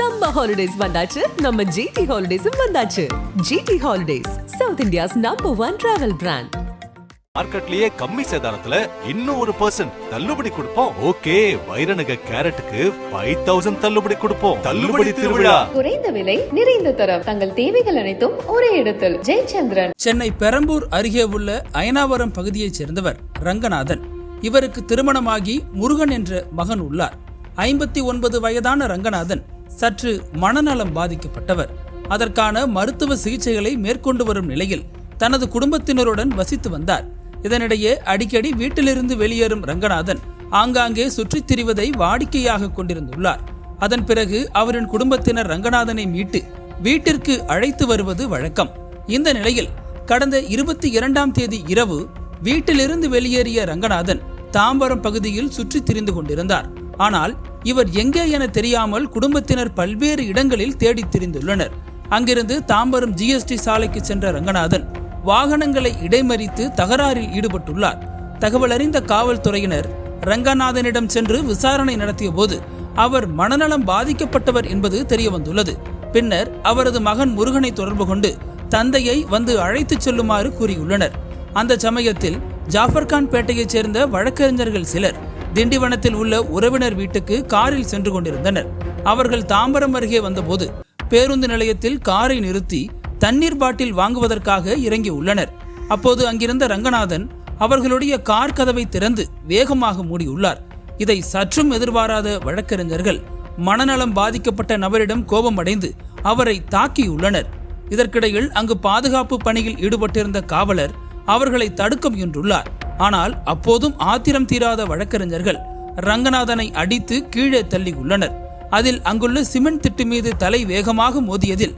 Summer holidays வந்தாச்சு. நம்ம GT ஹாலிடேஸும் வந்தாச்சு. GT holidays South India's number one travel brand மார்க்கெட்லயே கம்மி சேதாரத்துல இன்னும் ஒரு பர்சன்ட் தள்ளுபடி கொடுப்போம். ஓகே வைரநக கேரட்டுக்கு ஃபைவ் தௌசண்ட் தள்ளுபடி கொடுப்போம். தள்ளுபடி திருவிழா. குறைந்த விலை நிறைந்த தரம். தங்கள் தேவைகள் அனைத்தும் ஒரே இடத்தில். ஜெயச்சந்திரன். சென்னை பெரம்பூர் அருகே உள்ள அயனாவரம் பகுதியைச் சேர்ந்தவர் ரங்கநாதன். இவருக்கு திருமணமாகி முருகன் என்ற மகன் உள்ளார். ஐம்பத்தி ஒன்பது வயதான ரங்கநாதன் சற்று மனநலம் பாதிக்கப்பட்டவர். அதற்கான மருத்துவ சிகிச்சைகளை மேற்கொண்டு வரும் நிலையில் தனது குடும்பத்தினருடன் வசித்து வந்தார். இதனிடையே அடிக்கடி வீட்டிலிருந்து வெளியேறும் ரங்கநாதன் ஆங்காங்கே சுற்றித் திரிவதை வாடிக்கையாக கொண்டிருந்துள்ளார். அதன் பிறகு அவரின் குடும்பத்தினர் ரங்கநாதனை மீட்டு வீட்டிற்கு அழைத்து வருவது வழக்கம். இந்த நிலையில் கடந்த இருபத்தி இரண்டாம் தேதி இரவு வீட்டிலிருந்து வெளியேறிய ரங்கநாதன் தாம்பரம் பகுதியில் சுற்றித் திரிந்து கொண்டிருந்தார். ஆனால் இவர் எங்கே என தெரியாமல் குடும்பத்தினர் பல்வேறு இடங்களில் தேடித் திரிந்துள்ளனர். அங்கிருந்து தாம்பரம் ஜிஎஸ்டி சாலைக்கு சென்ற ரங்கநாதன் வாகனங்களை இடைமறித்து தகராறில் ஈடுபட்டுள்ளார். தகவல் அறிந்த காவல்துறையினர் ரங்கநாதனிடம் சென்று விசாரணை நடத்திய போது அவர் மனநலம் பாதிக்கப்பட்டவர் என்பது தெரியவந்துள்ளது. பின்னர் அவரது மகன் முருகனை தொடர்பு கொண்டு தந்தையை வந்து அழைத்துச் செல்லுமாறு கூறியுள்ளனர். அந்த சமயத்தில் ஜாஃபர்கான் பேட்டையைச் சேர்ந்த வழக்கறிஞர்கள் சிலர் திண்டிவனத்தில் உள்ள உறவினர் வீட்டுக்கு காரில் சென்று கொண்டிருந்தனர். அவர்கள் தாம்பரம் அருகே வந்தபோது பேருந்து நிலையத்தில் காரை நிறுத்தி தண்ணீர் பாட்டில் வாங்குவதற்காக இறங்கி உள்ளனர். அப்போது அங்கிருந்த ரங்கநாதன் அவர்களுடைய கார் கதவை திறந்து வேகமாக மூடியுள்ளார். இதை சற்றும் எதிர்பாராத வழக்கறிஞர்கள் மனநலம் பாதிக்கப்பட்ட நபரிடம் கோபமடைந்து அவரை தாக்கியுள்ளனர். இதற்கிடையில் அங்கு பாதுகாப்பு பணியில் ஈடுபட்டிருந்த காவலர் அவர்களை தடுக்க முயன்றுள்ளார். ஆனால் அப்போதும் ஆத்திரம் தீராத வழக்கறிஞர்கள் ரங்கநாதனை அடித்து கீழே தள்ளி உள்ளனர். அதில் அங்குள்ள சிமெண்ட் திட்டு மீது தலை வேகமாக மோதியதில்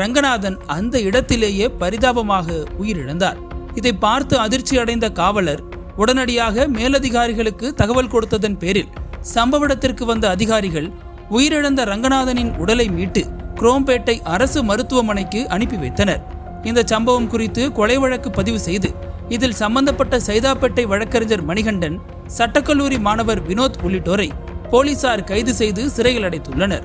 ரங்கநாதன் அந்த இடத்திலேயே பரிதாபமாக உயிரிழந்தார். இதை பார்த்து அதிர்ச்சி அடைந்த காவலர் உடனடியாக மேலதிகாரிகளுக்கு தகவல் கொடுத்ததன் பேரில் சம்பவ இடத்திற்கு வந்த அதிகாரிகள் உயிரிழந்த ரங்கநாதனின் உடலை மீட்டு குரோம்பேட்டை அரசு மருத்துவமனைக்கு அனுப்பி வைத்தனர். இந்த சம்பவம் குறித்து கொலை வழக்கு பதிவு செய்து இதில் சம்பந்தப்பட்ட சைதாப்பேட்டை வழக்கறிஞர் மணிகண்டன் சட்டக்கல்லூரி மாணவர் வினோத் உள்ளிட்டோரை போலீசார் கைது செய்து சிறையில் அடைத்துள்ளனர்.